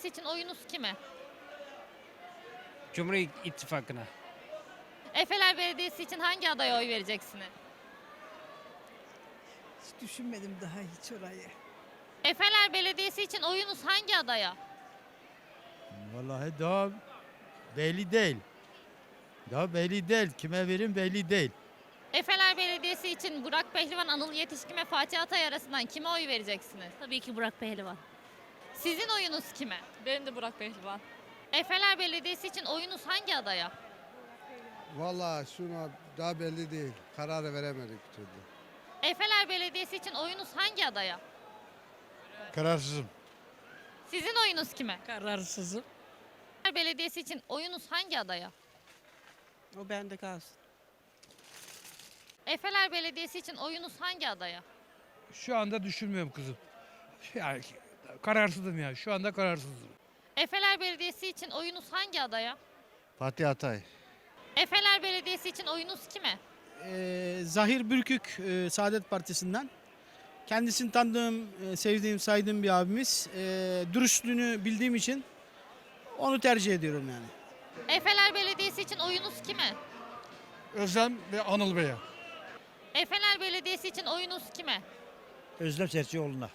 Belediyesi için oyunuz kime? Cumhur İttifakı'na. Efeler Belediyesi için hangi adaya oy vereceksiniz? Hiç düşünmedim daha hiç orayı. Efeler Belediyesi için oyunuz hangi adaya? Vallahi daha belli değil. Daha belli değil. Kime verin belli değil. Efeler Belediyesi için Burak Pehlivan, Anıl Yetişkin ve Fatih Atay arasından kime oy vereceksiniz? Tabii ki Burak Pehlivan. Sizin oyunuz kime? Benim de Burak Pehlivan. Efeler Belediyesi için oyunuz hangi adaya? Vallahi şuna daha belli değil. Kararı veremedik türlü. Efeler Belediyesi için oyunuz hangi adaya? Kararsızım. Sizin oyunuz kime? Kararsızım. Efeler Belediyesi için oyunuz hangi adaya? O bende kalsın. Efeler Belediyesi için oyunuz hangi adaya? Şu anda düşünmüyorum kızım. Yani kararsızım ya. Şu anda kararsızım. Efeler Belediyesi için oyunuz hangi adaya? Fatih Atay. Efeler Belediyesi için oyunuz kime? Ee, Zahir Bürkük e, Saadet Partisi'nden. Kendisini tanıdığım, e, sevdiğim, saydığım bir abimiz. E, dürüstlüğünü bildiğim için onu tercih ediyorum yani. Efeler Belediyesi için oyunuz kime? Özlem ve Anıl Bey'e. Efeler Belediyesi için oyunuz kime? Özlem Serçioğlu'na.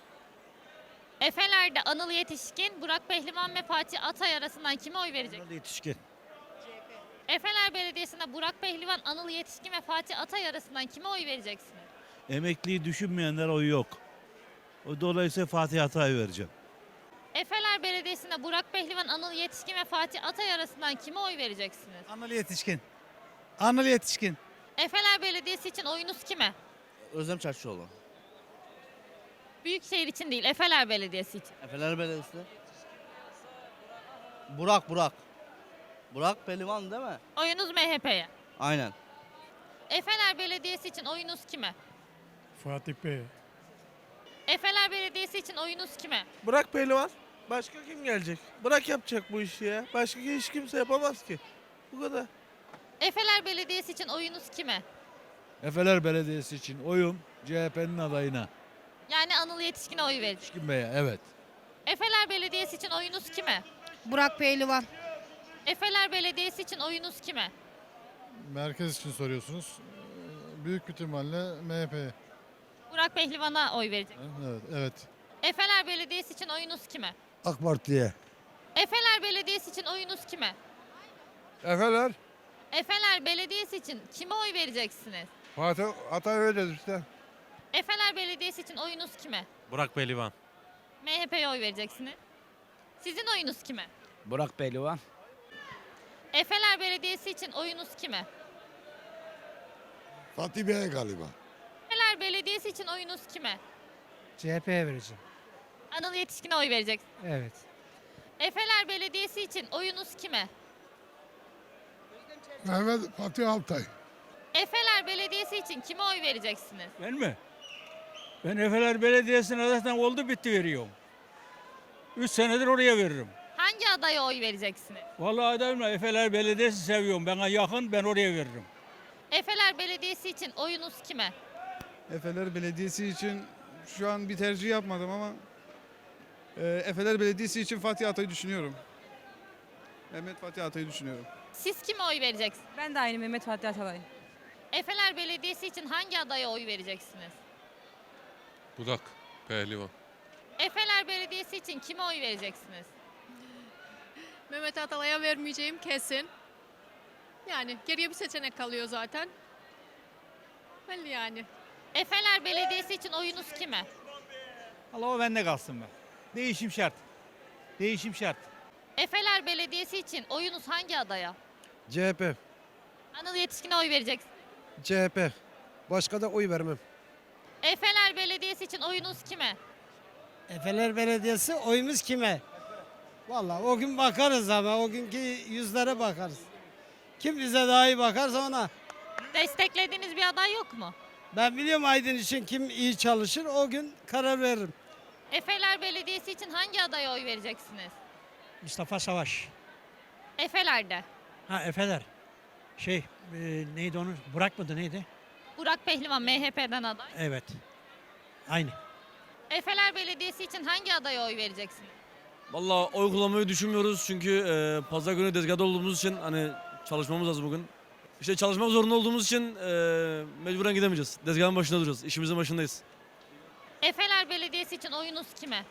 Efeler'de Anıl Yetişkin, Burak Pehlivan ve Fatih Atay arasından kime oy verecek? Yetişkin. Efeler Belediyesi'nde Burak Pehlivan, Anıl Yetişkin ve Fatih Atay arasından kime oy vereceksiniz? Emekliyi düşünmeyenler oy yok. O dolayısıyla Fatih Atay'a vereceğim. Efeler Belediyesi'nde Burak Pehlivan, Anıl Yetişkin ve Fatih Atay arasından kime oy vereceksiniz? Anıl Yetişkin. Anıl Yetişkin. Efeler Belediyesi için oyunuz kime? Özlem Çarşıoğlu. Büyükşehir için değil, Efeler Belediyesi için. Efeler Belediyesi. Burak Burak. Burak Pelivan değil mi? Oyunuz MHP'ye. Aynen. Efeler Belediyesi için oyunuz kime? Fatih Bey. Efeler Belediyesi için oyunuz kime? Burak Pehlivan. Başka kim gelecek? Bırak yapacak bu işi ya. Başka hiç kimse yapamaz ki. Bu kadar. Efeler Belediyesi için oyunuz kime? Efeler Belediyesi için oyum CHP'nin adayına. Yani Anıl Yetişkin'e oy verecek. Yetişkin Bey'e evet. Efeler Belediyesi için oyunuz kime? Burak Pehlivan. Efeler Belediyesi için oyunuz kime? Merkez için soruyorsunuz. Büyük ihtimalle MHP'ye. Burak Pehlivan'a oy verecek. Evet, evet. Efeler Belediyesi için oyunuz kime? AK Parti'ye. Efeler Belediyesi için oyunuz kime? Efeler. Efeler Belediyesi için kime oy vereceksiniz? Fatih Atay vereceğiz işte. Efeler Belediyesi için oyunuz kime? Burak Pehlivan. MHP'ye oy vereceksiniz. Sizin oyunuz kime? Burak Pehlivan. Efeler Belediyesi için oyunuz kime? Fatih Bey'e galiba. Efeler Belediyesi için oyunuz kime? CHP'ye vereceğim. Anıl Yetişkin'e oy vereceksiniz. Evet. Efeler Belediyesi için oyunuz kime? Mehmet Fatih Altay. Efeler Belediyesi için kime oy vereceksiniz? Ben mi? Ben Efeler Belediyesi'ne zaten oldu bitti veriyorum. Üç senedir oraya veririm. Hangi adaya oy vereceksiniz? Vallahi adamla Efeler Belediyesi seviyorum. Bana yakın ben oraya veririm. Efeler Belediyesi için oyunuz kime? Efeler Belediyesi için şu an bir tercih yapmadım ama e, Efeler Belediyesi için Fatih Atay'ı düşünüyorum. Mehmet Fatih Atay'ı düşünüyorum. Siz kime oy vereceksiniz? Ben de aynı Mehmet Fatih Atalay. Efeler Belediyesi için hangi adaya oy vereceksiniz? Budak Pehlivan. Efeler Belediyesi için kime oy vereceksiniz? Mehmet Atalay'a vermeyeceğim kesin. Yani geriye bir seçenek kalıyor zaten. Belli yani. Efeler Belediyesi için oyunuz kime? Allah o bende kalsın be. Değişim şart. Değişim şart. Efeler Belediyesi için oyunuz hangi adaya? CHP. Anıl Yetişkin'e oy vereceksiniz. CHP. Başka da oy vermem. Efeler Belediyesi için oyunuz kime? Efeler Belediyesi oyumuz kime? Vallahi o gün bakarız ama o günkü yüzlere bakarız. Kim bize daha iyi bakarsa ona. Desteklediğiniz bir aday yok mu? Ben biliyorum Aydın için kim iyi çalışır o gün karar veririm. Efeler Belediyesi için hangi adaya oy vereceksiniz? Mustafa Savaş. Efeler'de. Ha Efeler. Şey e, neydi onun? Burak mıydı neydi? Burak Pehlivan MHP'den aday. Evet. Aynı. Efeler Belediyesi için hangi adaya oy vereceksiniz? Valla oy kullanmayı düşünmüyoruz çünkü e, pazar günü tezgahta olduğumuz için hani çalışmamız lazım bugün. İşte çalışmak zorunda olduğumuz için e, mecburen gidemeyeceğiz. Tezgahın başında duracağız. İşimizin başındayız. Efeler Belediyesi için oyunuz kime?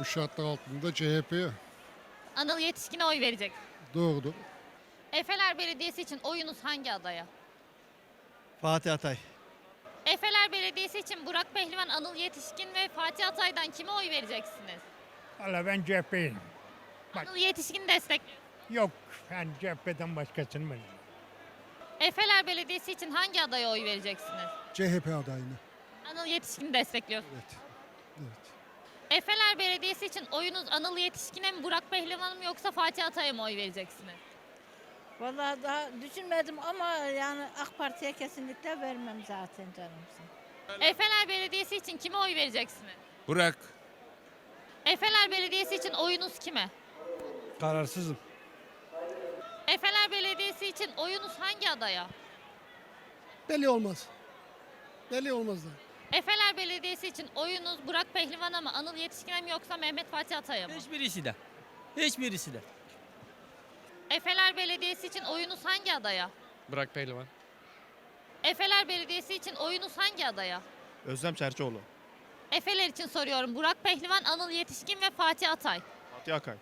Bu şartlar altında CHP'ye Anıl Yetişkin'e oy verecek. doğrudur. Efeler Belediyesi için oyunuz hangi adaya? Fatih Atay. Belediyesi için Burak Pehlivan, Anıl Yetişkin ve Fatih Atay'dan kime oy vereceksiniz? Valla ben CHP'yim. Bak. Anıl Yetişkin destek. Yok ben CHP'den başkasını bilmiyorum. Efeler Belediyesi için hangi adaya oy vereceksiniz? CHP adayını. Anıl Yetişkin'i destekliyorsunuz. Evet. Evet. Efeler Belediyesi için oyunuz Anıl Yetişkin'e mi, Burak Pehlivan'a mı yoksa Fatih Atay'a mı oy vereceksiniz? Vallahi daha düşünmedim ama yani AK Parti'ye kesinlikle vermem zaten canımsın. Efeler Belediyesi için kime oy vereceksiniz? Burak. Efeler Belediyesi için oyunuz kime? Kararsızım. Efeler Belediyesi için oyunuz hangi adaya? Belli olmaz. Belli olmaz da. Efeler Belediyesi için oyunuz Burak Pehlivan'a mı, Anıl Yetişkin'e mi yoksa Mehmet Fatih Atay'a mı? Hiçbirisi de. Hiçbirisi de. Efeler Belediyesi için oyunuz hangi adaya? Burak Pehlivan. Efeler Belediyesi için oyunuz hangi adaya? Özlem Çerçoğlu. Efeler için soruyorum. Burak Pehlivan, Anıl Yetişkin ve Fatih Atay. Fatih Akay.